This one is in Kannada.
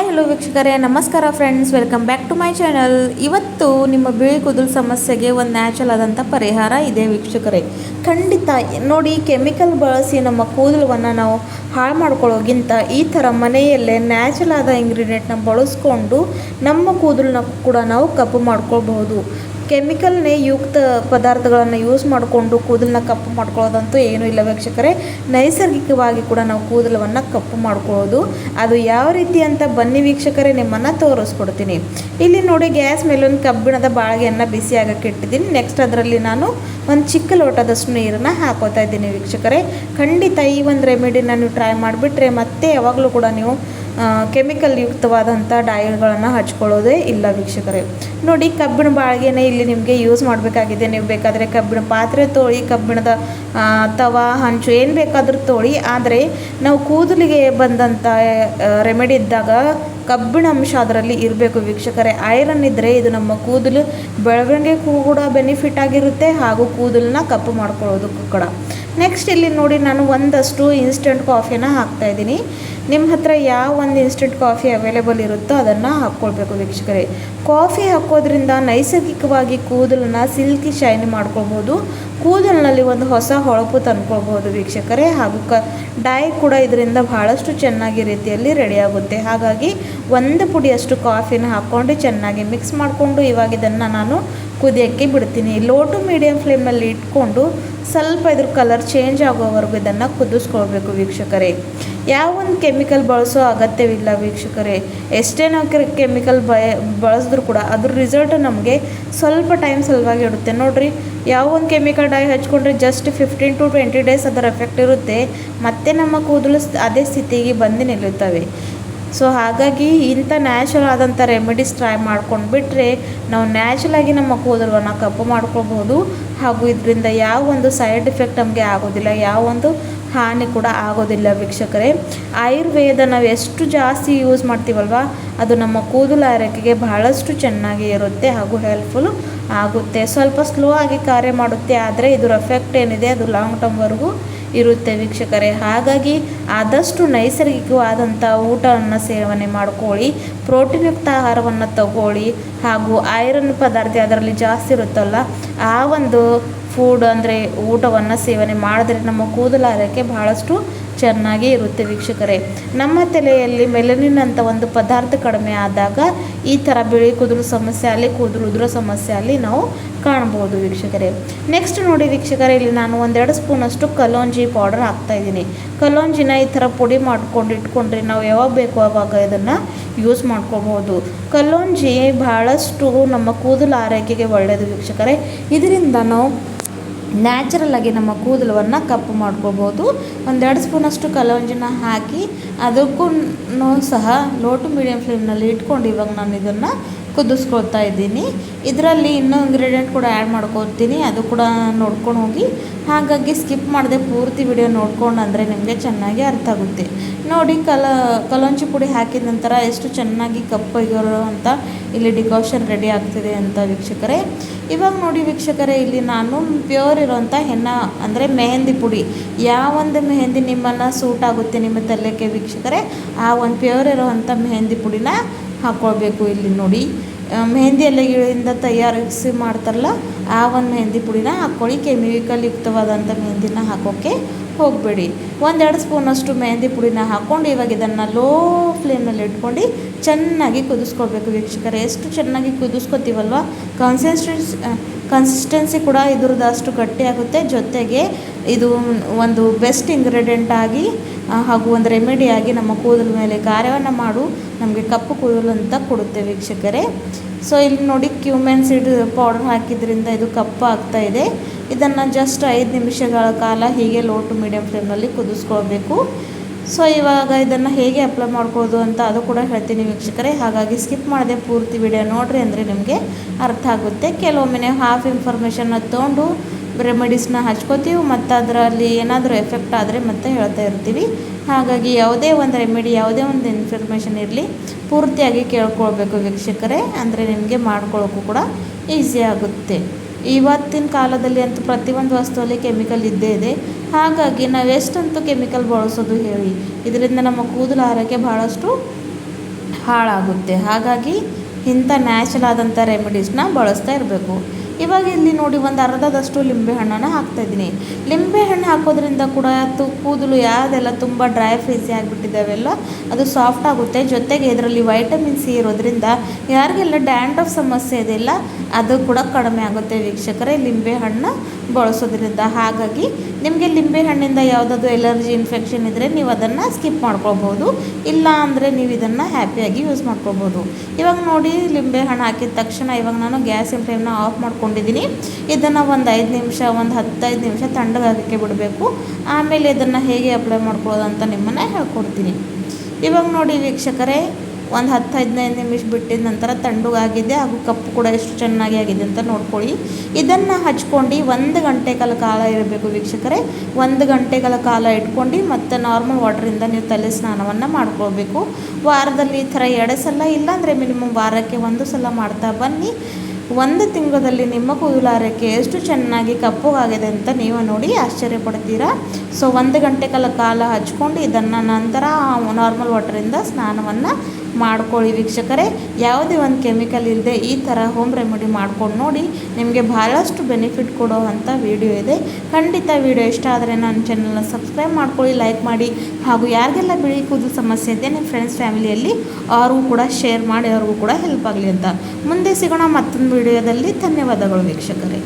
ಹಾಯ್ ಹಲೋ ವೀಕ್ಷಕರೇ. ನಮಸ್ಕಾರ friends welcome back to my channel ಇವತ್ತು ನಿಮ್ಮ ಬಿಳಿ ಕೂದಲು ಸಮಸ್ಯೆಗೆ ಒಂದು ನ್ಯಾಚುರಲ್ ಆದಂಥ ಪರಿಹಾರ ಇದೆ ವೀಕ್ಷಕರೇ. ಖಂಡಿತ, ನೋಡಿ ಕೆಮಿಕಲ್ ಬಳಸಿ ನಮ್ಮ ಕೂದಲವನ್ನು ನಾವು ಹಾಳು ಮಾಡ್ಕೊಳ್ಳೋಗಿಂತ ಈ ಥರ ಮನೆಯಲ್ಲೇ ನ್ಯಾಚುರಲ್ ಆದ ಇಂಗ್ರೀಡಿಯೆಂಟ್ನ ಬಳಸ್ಕೊಂಡು ನಮ್ಮ ಕೂದಲನ್ನ ಕೂಡ ನಾವು ಕಪ್ಪು ಮಾಡ್ಕೊಳ್ಬಹುದು. ಕೆಮಿಕಲ್ನೇ ಯುಕ್ತ ಪದಾರ್ಥಗಳನ್ನು ಯೂಸ್ ಮಾಡಿಕೊಂಡು ಕೂದಲನ್ನ ಕಪ್ಪು ಮಾಡ್ಕೊಳ್ಳೋದಂತೂ ಏನೂ ಇಲ್ಲ ವೀಕ್ಷಕರೇ. ನೈಸರ್ಗಿಕವಾಗಿ ಕೂಡ ನಾವು ಕೂದಲವನ್ನು ಕಪ್ಪು ಮಾಡ್ಕೊಳ್ಳೋದು. ಅದು ಯಾವ ರೀತಿ ಅಂತ ಬನ್ನಿ ವೀಕ್ಷಕರೇ, ನಿಮ್ಮನ್ನು ತೋರಿಸ್ಕೊಡ್ತೀನಿ. ಇಲ್ಲಿ ನೋಡಿ, ಗ್ಯಾಸ್ ಮೇಲೆ ಒಂದು ಕಬ್ಬಿಣದ ಬಾಳಿಗೆಯನ್ನು ಬಿಸಿ ಆಗಕ್ಕೆ ಇಟ್ಟಿದ್ದೀನಿ. ನೆಕ್ಸ್ಟ್ ಅದರಲ್ಲಿ ನಾನು ಒಂದು ಚಿಕ್ಕ ಲೋಟದಷ್ಟು ನೀರನ್ನು ಹಾಕೋತಾ ಇದ್ದೀನಿ ವೀಕ್ಷಕರೇ. ಖಂಡಿತ ಈ ಒಂದು ರೆಮಿಡಿನ ನೀವು ಟ್ರೈ ಮಾಡಿಬಿಟ್ರೆ ಮತ್ತೆ ಯಾವಾಗಲೂ ಕೂಡ ನೀವು ಕೆಮಿಕಲ್ ಯುಕ್ತವಾದಂಥ ಡಾಯಲ್ಗಳನ್ನು ಹಚ್ಕೊಳ್ಳೋದೇ ಇಲ್ಲ ವೀಕ್ಷಕರೇ. ನೋಡಿ, ಕಬ್ಬಿಣ ಬಾಳಿಗೆನೇ ಇಲ್ಲಿ ನಿಮಗೆ ಯೂಸ್ ಮಾಡಬೇಕಾಗಿದೆ. ನೀವು ಬೇಕಾದರೆ ಕಬ್ಬಿಣ ಪಾತ್ರೆ ತೋಳಿ, ಕಬ್ಬಿಣದ ತವ, ಹಂಚು ಏನು ಬೇಕಾದರೂ ತೋಳಿ. ಆದರೆ ನಾವು ಕೂದಲಿಗೆ ಬಂದಂಥ ರೆಮಿಡಿ ಇದ್ದಾಗ ಕಬ್ಬಿಣ ಅಂಶ ಅದರಲ್ಲಿ ಇರಬೇಕು. ವೀಕ್ಷಕರೇ ಐರನ್ ಇದ್ದರೆ ಇದು ನಮ್ಮ ಕೂದಲು ಬೆಳವಣಿಗೆ ಕೂಡ ಬೆನಿಫಿಟ್ ಆಗಿರುತ್ತೆ ಹಾಗೂ ಕೂದಲನ್ನ ಕಪ್ಪು ಮಾಡ್ಕೊಳ್ಳೋದಕ್ಕೂ ಕೂಡ. ನೆಕ್ಸ್ಟ್ ಇಲ್ಲಿ ನೋಡಿ, ನಾನು ಒಂದಷ್ಟು ಇನ್ಸ್ಟೆಂಟ್ ಕಾಫಿನ ಹಾಕ್ತಾ ಇದ್ದೀನಿ. ನಿಮ್ಮ ಹತ್ರ ಯಾವ ಒಂದು ಇನ್ಸ್ಟೆಂಟ್ ಕಾಫಿ ಅವೈಲೇಬಲ್ ಇರುತ್ತೋ ಅದನ್ನು ಹಾಕ್ಕೊಳ್ಬೇಕು ವೀಕ್ಷಕರೇ. ಕಾಫಿ ಹಾಕೋದ್ರಿಂದ ನೈಸರ್ಗಿಕವಾಗಿ ಕೂದಲನ್ನ ಸಿಲ್ಕಿ ಶೈನ್ ಮಾಡ್ಕೊಳ್ಬೋದು. ಕೂದಲಿನಲ್ಲಿ ಒಂದು ಹೊಸ ಹೊಳಪು ತಂದ್ಕೊಳ್ಬೋದು ವೀಕ್ಷಕರೇ. ಹಾಗೂ ಕ ಡೈ ಕೂಡ ಇದರಿಂದ ಬಹಳಷ್ಟು ಚೆನ್ನಾಗಿ ರೀತಿಯಲ್ಲಿ ರೆಡಿಯಾಗುತ್ತೆ ಹಾಗಾಗಿ ಒಂದು ಪುಡಿಯಷ್ಟು ಕಾಫಿನ ಹಾಕ್ಕೊಂಡು ಚೆನ್ನಾಗಿ ಮಿಕ್ಸ್ ಮಾಡಿಕೊಂಡು ಇವಾಗ ಇದನ್ನು ನಾನು ಕುದಿಯೋಕ್ಕೆ ಬಿಡ್ತೀನಿ. ಲೋ ಟು ಮೀಡಿಯಮ್ ಫ್ಲೇಮಲ್ಲಿ ಇಟ್ಕೊಂಡು ಸ್ವಲ್ಪ ಇದ್ರ ಕಲರ್ ಚೇಂಜ್ ಆಗೋವರೆಗೂ ಇದನ್ನು ಕುದಿಸ್ಕೊಳ್ಬೇಕು ವೀಕ್ಷಕರೇ. ಯಾವ ಒಂದು ಕೆಮಿಕಲ್ ಬಳಸೋ ಅಗತ್ಯವಿಲ್ಲ ವೀಕ್ಷಕರೇ. ಎಷ್ಟೇ ನಾವು ಕೆಮಿಕಲ್ ಬಯ ಬಳಸಿದ್ರು ಕೂಡ ಅದ್ರ ರಿಸಲ್ಟ್ ನಮಗೆ ಸ್ವಲ್ಪ ಟೈಮ್ ಸಲುವಾಗಿ ಇಡುತ್ತೆ. ನೋಡಿರಿ, ಯಾವ ಒಂದು chemical dye ಹಚ್ಕೊಂಡ್ರೆ just fifteen to twenty days ಅದರ ಎಫೆಕ್ಟ್ ಇರುತ್ತೆ. ಮತ್ತೆ ನಮ್ಮ ಕೂದಲು ಅದೇ ಸ್ಥಿತಿಗೆ ಬಂದು ನಿಲ್ಲುತ್ತವೆ. ಸೊ ಹಾಗಾಗಿ ಇಂಥ ನ್ಯಾಚುರಲ್ ಆದಂಥ ರೆಮಿಡೀಸ್ ಟ್ರೈ ಮಾಡ್ಕೊಂಡು ಬಿಟ್ಟರೆ ನಾವು ನ್ಯಾಚುರಲಾಗಿ ನಮ್ಮ ಕೂದಲನ್ನು ಕಪ್ಪು ಮಾಡ್ಕೊಳ್ಬೋದು. ಹಾಗೂ ಇದರಿಂದ ಯಾವ ಒಂದು ಸೈಡ್ ಎಫೆಕ್ಟ್ ನಮಗೆ ಆಗೋದಿಲ್ಲ, ಯಾವ ಒಂದು ಹಾನಿ ಕೂಡ ಆಗೋದಿಲ್ಲ ವೀಕ್ಷಕರೇ. ಆಯುರ್ವೇದ ನಾವು ಎಷ್ಟು ಜಾಸ್ತಿ ಯೂಸ್ ಮಾಡ್ತೀವಲ್ವ, ಅದು ನಮ್ಮ ಕೂದಲು ಆರೋಗ್ಯಕ್ಕೆ ಬಹಳಷ್ಟು ಚೆನ್ನಾಗಿ ಇರುತ್ತೆ ಹಾಗೂ ಹೆಲ್ಪ್ಫುಲ್ ಆಗುತ್ತೆ. ಸ್ವಲ್ಪ ಸ್ಲೋ ಆಗಿ ಕಾರ್ಯ ಮಾಡುತ್ತೆ, ಆದರೆ ಇದರ ಎಫೆಕ್ಟ್ ಏನಿದೆ, ಅದು ಲಾಂಗ್ ಟರ್ಮ್ವರೆಗೂ ಇರುತ್ತೆ ವೀಕ್ಷಕರೇ. ಹಾಗಾಗಿ ಆದಷ್ಟು ನೈಸರ್ಗಿಕವಾದಂಥ ಊಟವನ್ನು ಸೇವನೆ ಮಾಡ್ಕೊಳ್ಳಿ, ಪ್ರೋಟೀನ್ಯುಕ್ತ ಆಹಾರವನ್ನು ತಗೊಳ್ಳಿ ಹಾಗೂ ಐರನ್ ಪದಾರ್ಥ ಅದರಲ್ಲಿ ಜಾಸ್ತಿ ಇರುತ್ತಲ್ಲ, ಆ ಒಂದು ಫುಡ್ ಅಂದರೆ ಊಟವನ್ನು ಸೇವನೆ ಮಾಡಿದ್ರೆ ನಮ್ಮ ಕೂದಲ ಆರೈಕೆ ಬಹಳಷ್ಟು ಚೆನ್ನಾಗಿ ಇರುತ್ತೆ ವೀಕ್ಷಕರೇ. ನಮ್ಮ ತಲೆಯಲ್ಲಿ ಮೆಲನಿನ್ ಅಂತ ಒಂದು ಪದಾರ್ಥ ಕಡಿಮೆ ಆದಾಗ ಈ ಥರ ಬಿಳಿ ಕೂದಲು ಸಮಸ್ಯೆ ಅಲ್ಲಿ ಕೂದಲು ಉದುರೋ ಸಮಸ್ಯೆ ಅಲ್ಲಿ ನಾವು ಕಾಣ್ಬೋದು ವೀಕ್ಷಕರೇ. ನೆಕ್ಸ್ಟ್ ನೋಡಿ ವೀಕ್ಷಕರೇ, ಇಲ್ಲಿ ನಾನು ಒಂದೆರಡು ಸ್ಪೂನಷ್ಟು ಕಲೋಂಜಿ ಪೌಡರ್ ಹಾಕ್ತಾ ಇದ್ದೀನಿ. ಕಲೋಂಜಿನ ಈ ಥರ ಪುಡಿ ಮಾಡ್ಕೊಂಡು ಇಟ್ಕೊಂಡ್ರೆ ನಾವು ಯಾವಾಗ ಬೇಕೋ ಆವಾಗ ಇದನ್ನು ಯೂಸ್ ಮಾಡ್ಕೋಬಹುದು ಕಲ್ಲೊಂಜಿ ಬಹಳಷ್ಟು ನಮ್ಮ ಕೂದಲು ಆರೈಕೆಗೆ ಒಳ್ಳೆಯದು ವೀಕ್ಷಕರೇ. ಇದರಿಂದ ನಾವು ನ್ಯಾಚುರಲ್ ಆಗಿ ನಮ್ಮ ಕೂದಲವನ್ನು ಕಪ್ಪು ಮಾಡ್ಕೋಬೋದು. ಒಂದೆರಡು ಸ್ಪೂನಷ್ಟು ಕಲವಂಜಿನ ಹಾಕಿ ಅದಕ್ಕೂ ಸಹ ಲೋ ಟು ಮೀಡಿಯಮ್ ಫ್ಲೇಮ್ನಲ್ಲಿ ಇಟ್ಕೊಂಡು ಇವಾಗ ನಾನು ಇದನ್ನು ಕುದಿಸ್ಕೊಳ್ತಾ ಇದ್ದೀನಿ. ಇದರಲ್ಲಿ ಇನ್ನೂ ಇಂಗ್ರೀಡಿಯೆಂಟ್ ಕೂಡ ಆ್ಯಡ್ ಮಾಡ್ಕೊತೀನಿ. ಅದು ಕೂಡ ನೋಡ್ಕೊಂಡು ಹೋಗಿ. ಹಾಗಾಗಿ ಸ್ಕಿಪ್ ಮಾಡದೆ ಪೂರ್ತಿ ವಿಡಿಯೋ ನೋಡ್ಕೊಂಡು ಅಂದರೆ ನಿಮಗೆ ಚೆನ್ನಾಗಿ ಅರ್ಥ ಆಗುತ್ತೆ ನೋಡಿ ಕಲ ಕಲಂಚಿ ಪುಡಿ ಹಾಕಿದ ನಂತರ ಎಷ್ಟು ಚೆನ್ನಾಗಿ ಕಪ್ಪಗಿರೋ ಅಂತ ಇಲ್ಲಿ ಡಿಕಾಷನ್ ರೆಡಿ ಆಗ್ತಿದೆ ಅಂತ ವೀಕ್ಷಕರೇ. ಇವಾಗ ನೋಡಿ ವೀಕ್ಷಕರೇ, ಇಲ್ಲಿ ನಾನು ಪ್ಯೂರ್ ಇರೋಂಥ ಹೆನ್ನ ಅಂದರೆ ಮೆಹಂದಿ ಪುಡಿ. ಯಾವೊಂದು ಮೆಹಂದಿ ನಿಮ್ಮನ್ನು ಸೂಟ್ ಆಗುತ್ತೆ ನಿಮ್ಮ ತಲೆಗೆ ವೀಕ್ಷಕರೇ, ಆ ಒಂದು ಪ್ಯೂರ್ ಇರೋವಂಥ ಮೆಹಂದಿ ಪುಡಿನ ಹಾಕ್ಕೊಳ್ಬೇಕು ಇಲ್ಲಿ ನೋಡಿ. ಮೆಹಂದಿ ಎಲೆಗಳಿಂದ ತಯಾರಿಸಿ ಮಾಡ್ತಾರಲ್ಲ, ಆ ಒಂದು ಮೆಹಂದಿ ಪುಡಿನ ಹಾಕ್ಕೊಳ್ಳಿ ಕೆಮಿಕಲ್ ಯುಕ್ತವಾದಂಥ ಮೆಹಂದಿನ ಹಾಕೋಕ್ಕೆ ಹೋಗಬೇಡಿ. ಒಂದೆರಡು ಸ್ಪೂನಷ್ಟು ಮೆಹಂದಿ ಪುಡಿನ ಹಾಕ್ಕೊಂಡು ಇವಾಗ ಇದನ್ನು ಲೋ ಫ್ಲೇಮಲ್ಲಿ ಇಟ್ಕೊಂಡು ಚೆನ್ನಾಗಿ ಕುದಿಸ್ಕೊಳ್ಬೇಕು ವೀಕ್ಷಕರೇ. ಎಷ್ಟು ಚೆನ್ನಾಗಿ ಕುದಿಸ್ಕೊತೀವಲ್ವ? ಕನ್ಸಿಸ್ಟೆನ್ಸಿ ಕನ್ಸಿಸ್ಟೆನ್ಸಿ ಕೂಡ ಇದ್ರದ್ದು ಅಷ್ಟು ಗಟ್ಟಿಯಾಗುತ್ತೆ ಜೊತೆಗೆ ಇದು ಒಂದು ಬೆಸ್ಟ್ ಇಂಗ್ರೀಡಿಯೆಂಟ್ ಆಗಿ ಹಾಗೂ ಒಂದು ರೆಮಿಡಿಯಾಗಿ ನಮ್ಮ ಕೂದಲ ಮೇಲೆ ಕಾರ್ಯವನ್ನು ಮಾಡು. ನಮಗೆ ಕಪ್ಪು ಕೂದಲು ಅಂತ ಕೊಡುತ್ತೆ ವೀಕ್ಷಕರೇ. ಸೊ ಇಲ್ಲಿ ನೋಡಿ ಕ್ಯೂಮೆನ್ ಸೀಡ್ ಪೌಡರ್ ಹಾಕಿದ್ರಿಂದ ಇದು ಕಪ್ಪಾಗ್ತಾ ಇದೆ. ಇದನ್ನು ಜಸ್ಟ್ ಐದು ನಿಮಿಷಗಳ ಕಾಲ ಹೀಗೆ ಲೋ ಟು ಮೀಡಿಯಮ್ ಫ್ಲೇಮಲ್ಲಿ ಕುದಿಸ್ಕೊಳ್ಬೇಕು. ಸೊ ಇವಾಗ ಇದನ್ನು ಹೇಗೆ ಅಪ್ಲೈ ಮಾಡ್ಬೋದು ಅಂತ ಅದು ಕೂಡ ಹೇಳ್ತೀನಿ ವೀಕ್ಷಕರೇ. ಹಾಗಾಗಿ ಸ್ಕಿಪ್ ಮಾಡದೆ ಪೂರ್ತಿ ವಿಡಿಯೋ ನೋಡ್ರಿ ಅಂದರೆ ನಿಮಗೆ ಅರ್ಥ ಆಗುತ್ತೆ. ಕೆಲವೊಮ್ಮೆ ನೀವು ಹಾಫ್ ಇನ್ಫಾರ್ಮೇಷನ್ನ ತೊಗೊಂಡು ರೆಮಿಡೀಸ್ನ ಹಚ್ಕೋತೀವಿ ಮತ್ತು ಅದರಲ್ಲಿ ಏನಾದರೂ ಎಫೆಕ್ಟ್ ಆದರೆ ಮತ್ತೆ ಹೇಳ್ತಾ ಇರ್ತೀವಿ. ಹಾಗಾಗಿ ಯಾವುದೇ ಒಂದು ರೆಮಿಡಿ ಯಾವುದೇ ಒಂದು ಇನ್ಫಾರ್ಮೇಷನ್ ಇರಲಿ ಪೂರ್ತಿಯಾಗಿ ಕೇಳ್ಕೊಳ್ಬೇಕು ವೀಕ್ಷಕರೇ. ಅಂದರೆ ನಿಮಗೆ ಮಾಡ್ಕೊಳ್ಳೋಕ್ಕೂ ಕೂಡ ಈಸಿ ಆಗುತ್ತೆ. ಇವತ್ತಿನ ಕಾಲದಲ್ಲಿ ಅಂತೂ ಪ್ರತಿಯೊಂದು ವಸ್ತುವಲ್ಲಿ ಕೆಮಿಕಲ್ ಇದ್ದೇ ಇದೆ. ಹಾಗಾಗಿ ನಾವು ಎಷ್ಟಂತೂ ಕೆಮಿಕಲ್ ಬಳಸೋದು ಹೇಳಿ. ಇದರಿಂದ ನಮ್ಮ ಕೂದಲು ಆರೋಗ್ಯ ಭಾಳಷ್ಟು ಹಾಳಾಗುತ್ತೆ. ಹಾಗಾಗಿ ಇಂಥ ನ್ಯಾಚುರಲ್ ಆದಂಥ ರೆಮಿಡೀಸ್ನ ಬಳಸ್ತಾ ಇರಬೇಕು. ಇವಾಗ ಇಲ್ಲಿ ನೋಡಿ ಒಂದು ಅರ್ಧದಷ್ಟು ಲಿಂಬೆ ಹಣ್ಣನ್ನು ಹಾಕ್ತಾಯಿದ್ದೀನಿ ಲಿಂಬೆ ಹಣ್ಣು ಹಾಕೋದ್ರಿಂದ ಕೂಡ ತು ಕೂದಲು ಯಾವುದೆಲ್ಲ ತುಂಬ ಡ್ರೈ ಫ್ರೀಸಿ ಆಗಿಬಿಟ್ಟಿದ್ದಾವೆಲ್ಲ ಅದು ಸಾಫ್ಟ್ ಆಗುತ್ತೆ. ಜೊತೆಗೆ ಇದರಲ್ಲಿ ವೈಟಮಿನ್ ಸಿ ಇರೋದ್ರಿಂದ ಯಾರಿಗೆಲ್ಲ ಡ್ಯಾಂಡ್ರಫ್ ಸಮಸ್ಯೆ ಇದೆಯಲ್ಲ ಅದು ಕೂಡ ಕಡಿಮೆ ಆಗುತ್ತೆ ವೀಕ್ಷಕರೇ ಲಿಂಬೆ ಹಣ್ಣು ಬಳಸೋದ್ರಿಂದ. ಹಾಗಾಗಿ ನಿಮಗೆ ಲಿಂಬೆ ಹಣ್ಣಿಂದ ಯಾವುದಾದ್ರು ಎಲರ್ಜಿ ಇನ್ಫೆಕ್ಷನ್ ಇದ್ದರೆ ನೀವು ಅದನ್ನು ಸ್ಕಿಪ್ ಮಾಡ್ಕೊಳ್ಬೋದು ಇಲ್ಲ ಅಂದರೆ ನೀವು ಇದನ್ನು ಹ್ಯಾಪಿಯಾಗಿ ಯೂಸ್ ಮಾಡ್ಕೊಬೋದು ಇವಾಗ ನೋಡಿ ಲಿಂಬೆ ಹಣ್ಣು ಹಾಕಿದ ತಕ್ಷಣ ಇವಾಗ ನಾನು ಗ್ಯಾಸಿನ ಫ್ಲೇಮ್ನ ಆಫ್ ಮಾಡ್ಕೊಂಡಿದ್ದೀನಿ ಇದನ್ನು ಒಂದು ಐದು ನಿಮಿಷ, ಒಂದು ಹತ್ತೈದು ನಿಮಿಷ ತಣ್ಣಗಾಗಕ್ಕೆ ಬಿಡಬೇಕು. ಆಮೇಲೆ ಇದನ್ನು ಹೇಗೆ ಅಪ್ಲೈ ಮಾಡ್ಕೊಳ್ಳೋದು ಅಂತ ನಿಮ್ಮನ್ನು ಹೇಳ್ಕೊಡ್ತೀನಿ. ಇವಾಗ ನೋಡಿ ವೀಕ್ಷಕರೇ ಒಂದು ಹತ್ತು ಹದಿನೈದು ನಿಮಿಷ ಬಿಟ್ಟಿದ ನಂತರ ತಣ್ಣಗಾಗಿದೆ ಹಾಗೂ ಕಪ್ಪು ಕೂಡ ಎಷ್ಟು ಚೆನ್ನಾಗಿ ಆಗಿದೆ ಅಂತ ನೋಡ್ಕೊಳ್ಳಿ. ಇದನ್ನು ಹಚ್ಕೊಂಡು ಒಂದು ಗಂಟೆ ಕಾಲ ಕಾಲ ಇರಬೇಕು ವೀಕ್ಷಕರೇ. ಒಂದು ಗಂಟೆ ಕಾಲ ಇಟ್ಕೊಂಡು ಮತ್ತು ನಾರ್ಮಲ್ ವಾಟ್ರಿಂದ ನೀವು ತಲೆ ಸ್ನಾನವನ್ನು ಮಾಡ್ಕೊಳ್ಬೇಕು. ವಾರದಲ್ಲಿ ಈ ಥರ ಎರಡು ಸಲ ಇಲ್ಲಾಂದರೆ ಮಿನಿಮಮ್ ವಾರಕ್ಕೆ ಒಂದು ಸಲ ಮಾಡ್ತಾ ಬನ್ನಿ. ಒಂದು ತಿಂಗಳಲ್ಲಿ ನಿಮ್ಮ ಕೂದಲಾರಕ್ಕೆ ಎಷ್ಟು ಚೆನ್ನಾಗಿ ಕಪ್ಪುಗಾಗಿದೆ ಅಂತ ನೀವು ನೋಡಿ ಆಶ್ಚರ್ಯ ಪಡ್ತೀರಾ? ಸೊ ಒಂದು ಗಂಟೆಗಳ ಕಾಲ ಹಚ್ಕೊಂಡು ಇದನ್ನು ನಂತರ ನಾರ್ಮಲ್ ವಾಟರಿಂದ ಸ್ನಾನವನ್ನು ಮಾಡ್ಕೊಳ್ಳಿ ವೀಕ್ಷಕರೇ. ಯಾವುದೇ ಒಂದು ಕೆಮಿಕಲ್ ಇಲ್ಲದೆ ಈ ಥರ ಹೋಮ್ ರೆಮಿಡಿ ಮಾಡ್ಕೊಂಡು ನೋಡಿ ನಿಮಗೆ ಭಾಳಷ್ಟು ಬೆನಿಫಿಟ್ ಕೊಡೋ ಅಂಥ ವಿಡಿಯೋ ಇದೆ. ಖಂಡಿತ ವಿಡಿಯೋ ಇಷ್ಟ ಆದರೆ ನನ್ನ ಚಾನಲ್ನ ಸಬ್ಸ್ಕ್ರೈಬ್ ಮಾಡ್ಕೊಳ್ಳಿ ಲೈಕ್ ಮಾಡಿ. ಹಾಗೂ ಯಾರಿಗೆಲ್ಲ ಬಿಳಿ ಕೂದಲು ಸಮಸ್ಯೆ ಇದೆ ನಿಮ್ಮ ಫ್ರೆಂಡ್ಸ್ ಫ್ಯಾಮಿಲಿಯಲ್ಲಿ ಅವ್ರಿಗೂ ಕೂಡ ಶೇರ್ ಮಾಡಿ, ಅವ್ರಿಗೂ ಕೂಡ ಹೆಲ್ಪ್ ಆಗಲಿ ಅಂತ. ಮುಂದೆ ಸಿಗೋಣ ಮತ್ತೊಂದು ವಿಡಿಯೋದಲ್ಲಿ ಧನ್ಯವಾದಗಳು ವೀಕ್ಷಕರೇ.